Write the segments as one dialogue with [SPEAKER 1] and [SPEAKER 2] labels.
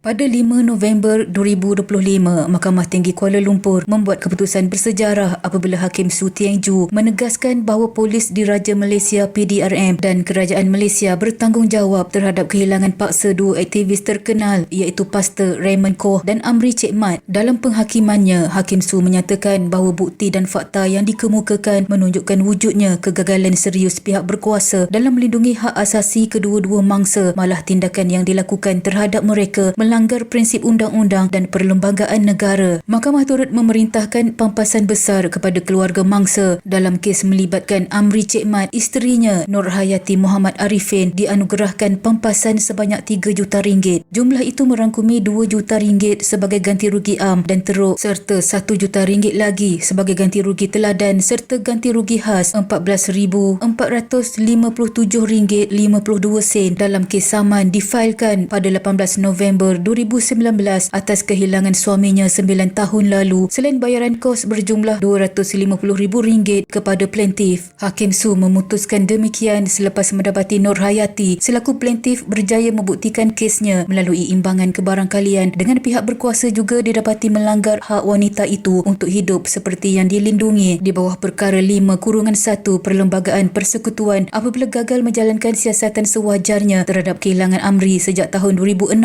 [SPEAKER 1] Pada 5 November 2025, Mahkamah Tinggi Kuala Lumpur membuat keputusan bersejarah apabila Hakim Su Tieng Ju menegaskan bahawa Polis Diraja Malaysia PDRM dan Kerajaan Malaysia bertanggungjawab terhadap kehilangan paksa dua aktivis terkenal iaitu Pastor Raymond Koh dan Amri Cik Mat. Dalam penghakimannya, Hakim Su menyatakan bahawa bukti dan fakta yang dikemukakan menunjukkan wujudnya kegagalan serius pihak berkuasa dalam melindungi hak asasi kedua-dua mangsa malah tindakan yang dilakukan terhadap mereka melanggar prinsip undang-undang dan perlembagaan negara. Mahkamah turut memerintahkan pampasan besar kepada keluarga mangsa dalam kes melibatkan Amri Cik Mat, isterinya Nur Hayati Muhammad Arifin dianugerahkan pampasan sebanyak 3 juta ringgit. Jumlah itu merangkumi 2 juta ringgit sebagai ganti rugi am dan teruk serta 1 juta ringgit lagi sebagai ganti rugi teladan serta ganti rugi khas RM14,457.52 sen dalam kes saman difailkan pada 18 November 2019 atas kehilangan suaminya 9 tahun lalu. Selain bayaran kos berjumlah RM250,000 kepada plaintiff. Hakim Su memutuskan demikian selepas mendapati Nur Hayati selaku plaintiff berjaya membuktikan kesnya melalui imbangan kebarangkalian. Dengan pihak berkuasa juga didapati melanggar hak wanita itu untuk hidup seperti yang dilindungi. Di bawah perkara 5 kurungan 1 Perlembagaan Persekutuan apabila gagal menjalankan siasatan sewajarnya terhadap kehilangan Amri sejak tahun 2016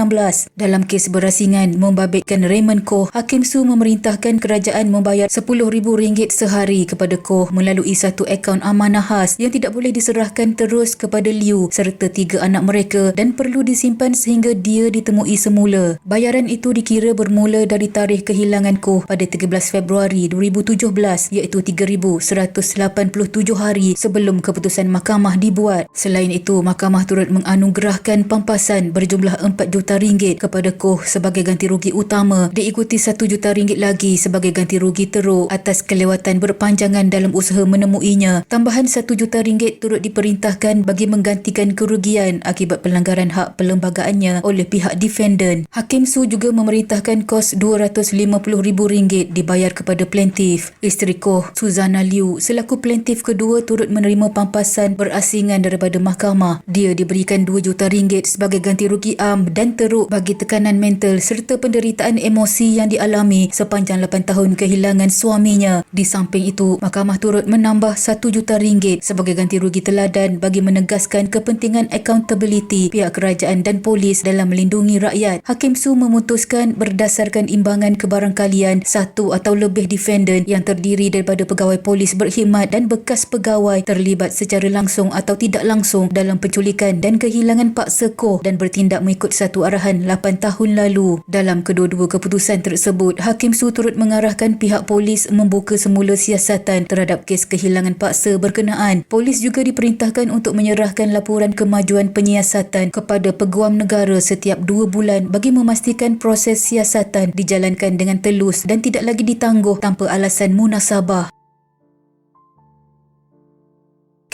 [SPEAKER 1] dalam kes berasingan membabitkan Raymond Koh, Hakim Su memerintahkan kerajaan membayar RM10,000 sehari kepada Koh melalui satu akaun amanah khas yang tidak boleh diserahkan terus kepada Liu serta tiga anak mereka dan perlu disimpan sehingga dia ditemui semula. Bayaran itu dikira bermula dari tarikh kehilangan Koh pada 13 Februari 2017 iaitu 3,187 hari sebelum keputusan mahkamah dibuat. Selain itu, mahkamah turut menganugerahkan pampasan berjumlah 4 juta ringgit kepada kepada Koh sebagai ganti rugi utama diikuti satu juta ringgit lagi sebagai ganti rugi teruk atas kelewatan berpanjangan dalam usaha menemuinya. Tambahan satu juta ringgit turut diperintahkan bagi menggantikan kerugian akibat pelanggaran hak perlembagaannya oleh pihak defendant. Hakim Su juga memerintahkan kos RM250,000 dibayar kepada plaintiff. Isteri Koh, Suzana Liu, selaku plaintiff kedua turut menerima pampasan berasingan daripada mahkamah. Dia diberikan 2 juta ringgit sebagai ganti rugi am dan teruk bagi tekanan mental serta penderitaan emosi yang dialami sepanjang 8 tahun kehilangan suaminya. Di samping itu, mahkamah turut menambah 1 juta ringgit sebagai ganti rugi teladan bagi menegaskan kepentingan accountability pihak kerajaan dan polis dalam melindungi rakyat. Hakim Su memutuskan berdasarkan imbangan kebarangkalian satu atau lebih defendant yang terdiri daripada pegawai polis berkhidmat dan bekas pegawai terlibat secara langsung atau tidak langsung dalam penculikan dan kehilangan paksa Koh dan bertindak mengikut satu arahan 8 tahun lalu. Dalam kedua-dua keputusan tersebut, Hakim Su turut mengarahkan pihak polis membuka semula siasatan terhadap kes kehilangan paksa berkenaan. Polis juga diperintahkan untuk menyerahkan laporan kemajuan penyiasatan kepada peguam negara setiap dua bulan bagi memastikan proses siasatan dijalankan dengan telus dan tidak lagi ditangguh tanpa alasan munasabah.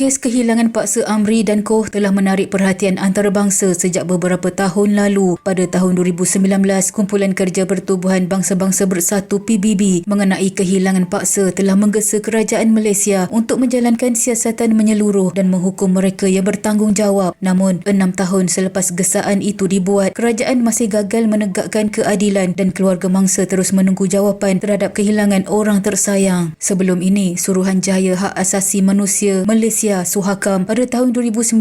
[SPEAKER 1] Kes kehilangan paksa Amri dan Koh telah menarik perhatian antarabangsa sejak beberapa tahun lalu. Pada tahun 2019, Kumpulan Kerja Pertubuhan Bangsa-Bangsa Bersatu PBB mengenai kehilangan paksa telah menggesa kerajaan Malaysia untuk menjalankan siasatan menyeluruh dan menghukum mereka yang bertanggungjawab. Namun, enam tahun selepas gesaan itu dibuat, kerajaan masih gagal menegakkan keadilan dan keluarga mangsa terus menunggu jawapan terhadap kehilangan orang tersayang. Sebelum ini, Suruhanjaya Hak Asasi Manusia Malaysia Malaysia Suhakam pada tahun 2019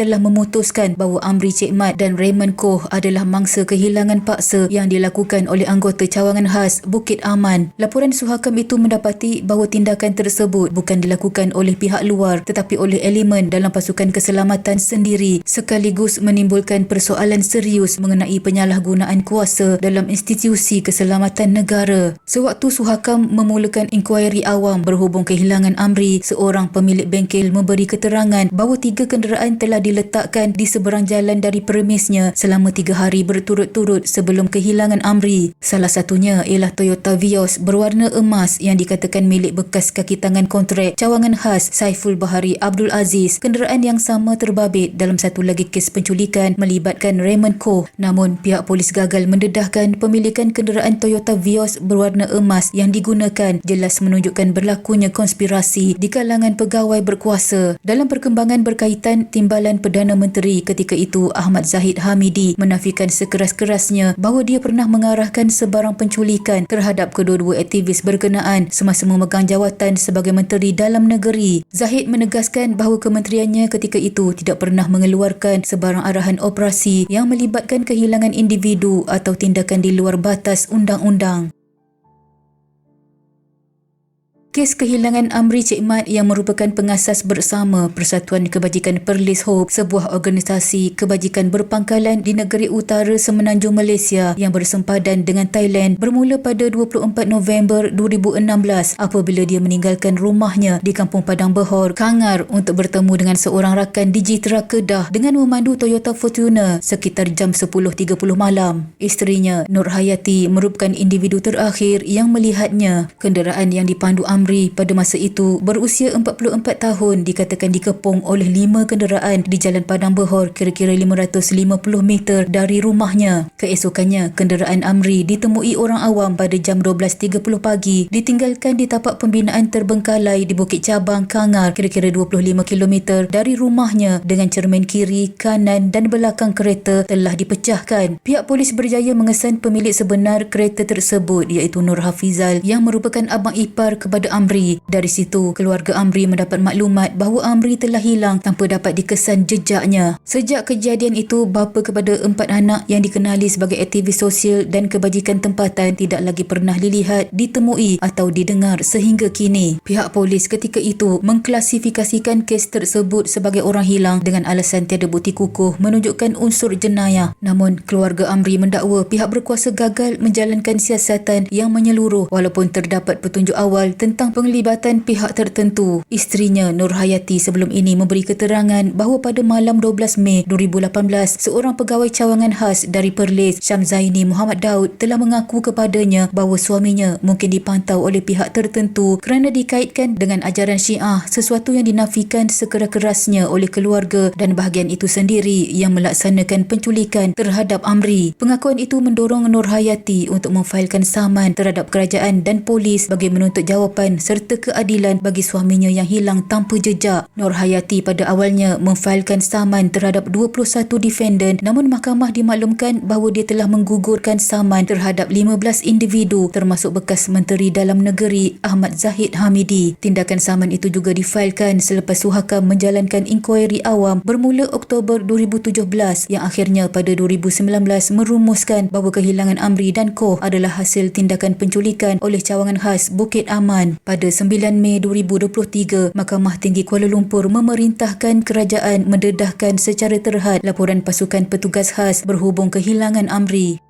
[SPEAKER 1] telah memutuskan bahawa Amri Cik Mat dan Raymond Koh adalah mangsa kehilangan paksa yang dilakukan oleh anggota cawangan khas Bukit Aman. Laporan Suhakam itu mendapati bahawa tindakan tersebut bukan dilakukan oleh pihak luar tetapi oleh elemen dalam pasukan keselamatan sendiri sekaligus menimbulkan persoalan serius mengenai penyalahgunaan kuasa dalam institusi keselamatan negara. Sewaktu Suhakam memulakan inkuari awam berhubung kehilangan Amri, seorang pemilik bengkel memberi keterangan bahawa tiga kenderaan telah diletakkan di seberang jalan dari premisnya selama tiga hari berturut-turut sebelum kehilangan Amri. Salah satunya ialah Toyota Vios berwarna emas yang dikatakan milik bekas kaki tangan kontrak cawangan khas Saiful Bahari Abdul Aziz. Kenderaan yang sama terbabit dalam satu lagi kes penculikan melibatkan Raymond Koh. Namun pihak polis gagal mendedahkan pemilikan kenderaan Toyota Vios berwarna emas yang digunakan jelas menunjukkan berlakunya konspirasi di kalangan pegawai berkuasa kuasa. Dalam perkembangan berkaitan timbalan Perdana Menteri ketika itu Ahmad Zahid Hamidi menafikan sekeras-kerasnya bahawa dia pernah mengarahkan sebarang penculikan terhadap kedua-dua aktivis berkenaan semasa memegang jawatan sebagai Menteri Dalam Negeri. Zahid menegaskan bahawa kementeriannya ketika itu tidak pernah mengeluarkan sebarang arahan operasi yang melibatkan kehilangan individu atau tindakan di luar batas undang-undang. Kes kehilangan Amri Cik Mat yang merupakan pengasas bersama Persatuan Kebajikan Perlis Hope, sebuah organisasi kebajikan berpangkalan di negeri utara semenanjung Malaysia yang bersempadan dengan Thailand bermula pada 24 November 2016 apabila dia meninggalkan rumahnya di Kampung Padang Behor, Kangar untuk bertemu dengan seorang rakan di Jitra Kedah dengan memandu Toyota Fortuner sekitar jam 10.30 malam. Isterinya, Nur Hayati merupakan individu terakhir yang melihatnya. Kenderaan yang dipandu Amri Amri pada masa itu berusia 44 tahun dikatakan dikepung oleh lima kenderaan di Jalan Padang Behor kira-kira 550 meter dari rumahnya. Keesokannya, kenderaan Amri ditemui orang awam pada jam 12.30 pagi ditinggalkan di tapak pembinaan terbengkalai di Bukit Cabang, Kangar kira-kira 25 km dari rumahnya dengan cermin kiri, kanan dan belakang kereta telah dipecahkan. Pihak polis berjaya mengesan pemilik sebenar kereta tersebut iaitu Nur Hafizal yang merupakan abang ipar kepada Amri. Dari situ, keluarga Amri mendapat maklumat bahawa Amri telah hilang tanpa dapat dikesan jejaknya. Sejak kejadian itu, bapa kepada empat anak yang dikenali sebagai aktivis sosial dan kebajikan tempatan tidak lagi pernah dilihat, ditemui atau didengar sehingga kini. Pihak polis ketika itu mengklasifikasikan kes tersebut sebagai orang hilang dengan alasan tiada bukti kukuh menunjukkan unsur jenayah. Namun, keluarga Amri mendakwa pihak berkuasa gagal menjalankan siasatan yang menyeluruh walaupun terdapat petunjuk awal tentang tentang penglibatan pihak tertentu. Isterinya Nur Hayati sebelum ini memberi keterangan bahawa pada malam 12 Mei 2018, seorang pegawai cawangan khas dari Perlis, Syamzaini Muhammad Daud telah mengaku kepadanya bahawa suaminya mungkin dipantau oleh pihak tertentu kerana dikaitkan dengan ajaran Syiah, sesuatu yang dinafikan sekeras-kerasnya oleh keluarga dan bahagian itu sendiri yang melaksanakan penculikan terhadap Amri. Pengakuan itu mendorong Nur Hayati untuk memfailkan saman terhadap kerajaan dan polis bagi menuntut jawapan serta keadilan bagi suaminya yang hilang tanpa jejak. Nur Hayati pada awalnya memfailkan saman terhadap 21 defendant namun mahkamah dimaklumkan bahawa dia telah menggugurkan saman terhadap 15 individu termasuk bekas Menteri Dalam Negeri Ahmad Zahid Hamidi. Tindakan saman itu juga difailkan selepas Suhakam menjalankan inkuari awam bermula Oktober 2017 yang akhirnya pada 2019 merumuskan bahawa kehilangan Amri dan Koh adalah hasil tindakan penculikan oleh cawangan khas Bukit Aman. Pada 9 Mei 2023, Mahkamah Tinggi Kuala Lumpur memerintahkan kerajaan mendedahkan secara terhad laporan pasukan petugas khas berhubung kehilangan Amri.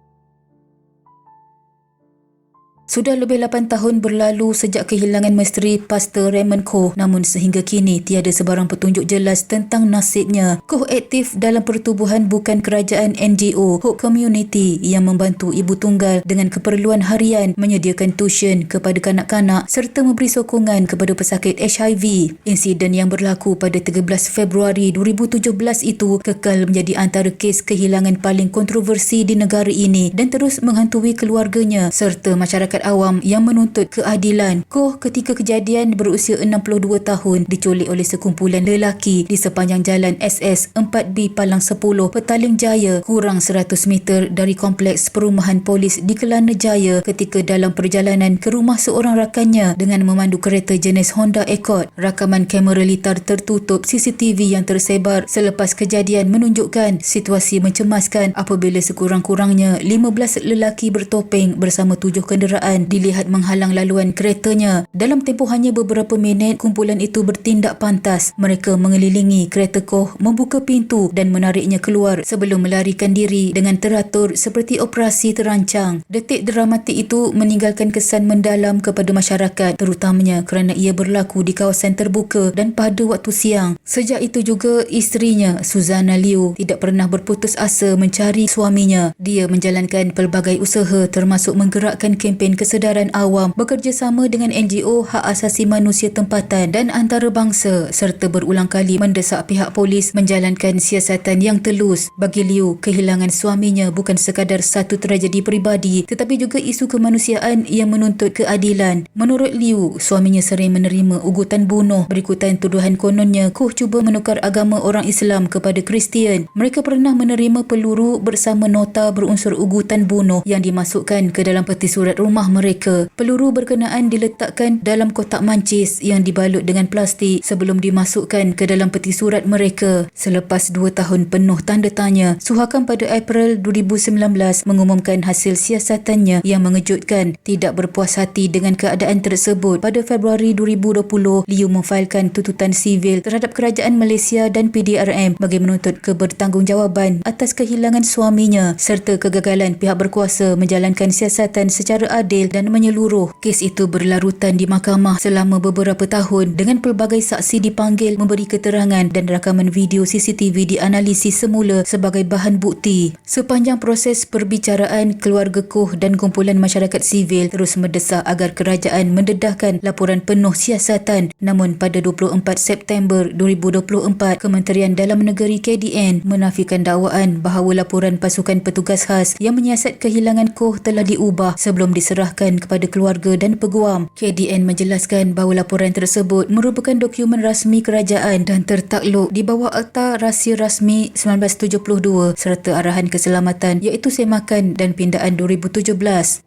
[SPEAKER 1] Sudah lebih 8 tahun berlalu sejak kehilangan misteri Pastor Raymond Koh namun sehingga kini tiada sebarang petunjuk jelas tentang nasibnya. Koh aktif dalam pertubuhan bukan kerajaan NGO Hope Community yang membantu ibu tunggal dengan keperluan harian menyediakan tuition kepada kanak-kanak serta memberi sokongan kepada pesakit HIV. Insiden yang berlaku pada 13 Februari 2017 itu kekal menjadi antara kes kehilangan paling kontroversi di negara ini dan terus menghantui keluarganya serta masyarakat masyarakat awam yang menuntut keadilan. Koh ketika kejadian berusia 62 tahun diculik oleh sekumpulan lelaki di sepanjang jalan SS 4B Palang 10 Petaling Jaya kurang 100 meter dari kompleks perumahan polis di Kelana Jaya ketika dalam perjalanan ke rumah seorang rakannya dengan memandu kereta jenis Honda Accord. Rakaman kamera litar tertutup CCTV yang tersebar selepas kejadian menunjukkan situasi mencemaskan apabila sekurang-kurangnya 15 lelaki bertopeng bersama tujuh kenderaan kenderaan dilihat menghalang laluan keretanya. Dalam tempoh hanya beberapa minit, kumpulan itu bertindak pantas. Mereka mengelilingi kereta Koh, membuka pintu dan menariknya keluar sebelum melarikan diri dengan teratur seperti operasi terancang. Detik dramatik itu meninggalkan kesan mendalam kepada masyarakat terutamanya kerana ia berlaku di kawasan terbuka dan pada waktu siang. Sejak itu juga isterinya, Suzana Liu, tidak pernah berputus asa mencari suaminya. Dia menjalankan pelbagai usaha termasuk menggerakkan kempen Kesedaran Awam bekerjasama dengan NGO Hak Asasi Manusia Tempatan dan antarabangsa serta berulang kali mendesak pihak polis menjalankan siasatan yang telus bagi Liu kehilangan suaminya bukan sekadar satu tragedi peribadi tetapi juga isu kemanusiaan yang menuntut keadilan. Menurut Liu, suaminya sering menerima ugutan bunuh berikutan tuduhan kononnya Koh cuba menukar agama orang Islam kepada Kristian. Mereka pernah menerima peluru bersama nota berunsur ugutan bunuh yang dimasukkan ke dalam peti surat rumah mereka. Peluru berkenaan diletakkan dalam kotak mancis yang dibalut dengan plastik sebelum dimasukkan ke dalam peti surat mereka. Selepas dua tahun penuh tanda tanya, Suhakam pada April 2019 mengumumkan hasil siasatannya yang mengejutkan. Tidak berpuas hati dengan keadaan tersebut, pada Februari 2020, Liu memfailkan tuntutan sivil terhadap kerajaan Malaysia dan PDRM bagi menuntut kebertanggungjawab atas kehilangan suaminya serta kegagalan pihak berkuasa menjalankan siasatan secara adil dan menyeluruh. Kes itu berlarutan di mahkamah selama beberapa tahun dengan pelbagai saksi dipanggil memberi keterangan dan rakaman video CCTV dianalisis semula sebagai bahan bukti. Sepanjang proses perbicaraan, keluarga Koh dan kumpulan masyarakat sivil terus mendesak agar kerajaan mendedahkan laporan penuh siasatan. Namun pada 24 September 2024, Kementerian Dalam Negeri KDN menafikan dakwaan bahawa laporan pasukan petugas khas yang menyiasat kehilangan Koh telah diubah sebelum diserahkan kepada keluarga dan peguam. KDN menjelaskan bahawa laporan tersebut merupakan dokumen rasmi kerajaan dan tertakluk di bawah Akta Rahsia Rasmi 1972 serta arahan keselamatan iaitu semakan dan pindaan 2017.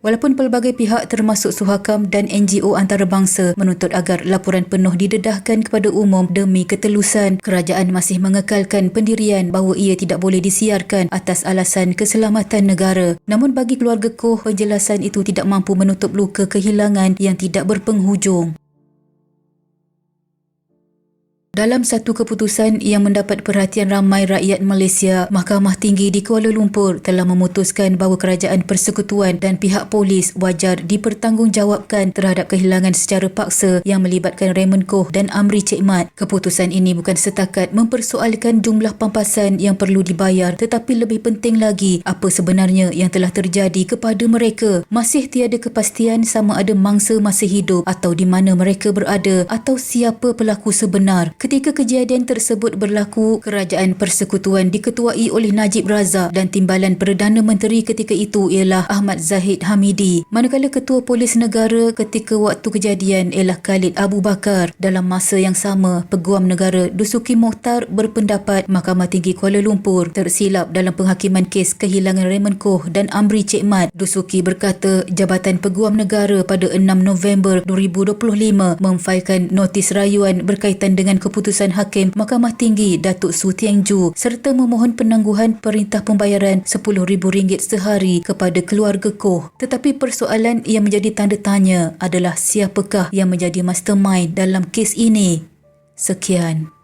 [SPEAKER 1] Walaupun pelbagai pihak termasuk Suhakam dan NGO antarabangsa menuntut agar laporan penuh didedahkan kepada umum demi ketelusan, kerajaan masih mengekalkan pendirian bahawa ia tidak boleh disiarkan atas alasan keselamatan negara. Namun bagi keluarga Koh, penjelasan itu tidak mampu menutup luka kehilangan yang tidak berpenghujung. Dalam satu keputusan yang mendapat perhatian ramai rakyat Malaysia, Mahkamah Tinggi di Kuala Lumpur telah memutuskan bahawa kerajaan persekutuan dan pihak polis wajar dipertanggungjawabkan terhadap kehilangan secara paksa yang melibatkan Raymond Koh dan Amri Cik Mat. Keputusan ini bukan setakat mempersoalkan jumlah pampasan yang perlu dibayar tetapi lebih penting lagi apa sebenarnya yang telah terjadi kepada mereka. Masih tiada kepastian sama ada mangsa masih hidup atau di mana mereka berada atau siapa pelaku sebenar. Ketika kejadian tersebut berlaku, kerajaan persekutuan diketuai oleh Najib Razak dan timbalan Perdana Menteri ketika itu ialah Ahmad Zahid Hamidi. Manakala ketua polis negara ketika waktu kejadian ialah Khalid Abu Bakar. Dalam masa yang sama, peguam negara Dusuki Mokhtar berpendapat Mahkamah Tinggi Kuala Lumpur tersilap dalam penghakiman kes kehilangan Raymond Koh dan Amri Cik Mat. Dusuki berkata Jabatan Peguam Negara pada 6 November 2025 memfailkan notis rayuan berkaitan dengan keputusan keputusan Hakim Mahkamah Tinggi Datuk Su Tieng Ju serta memohon penangguhan perintah pembayaran RM10,000 sehari kepada keluarga Koh. Tetapi persoalan yang menjadi tanda tanya adalah siapakah yang menjadi mastermind dalam kes ini. Sekian.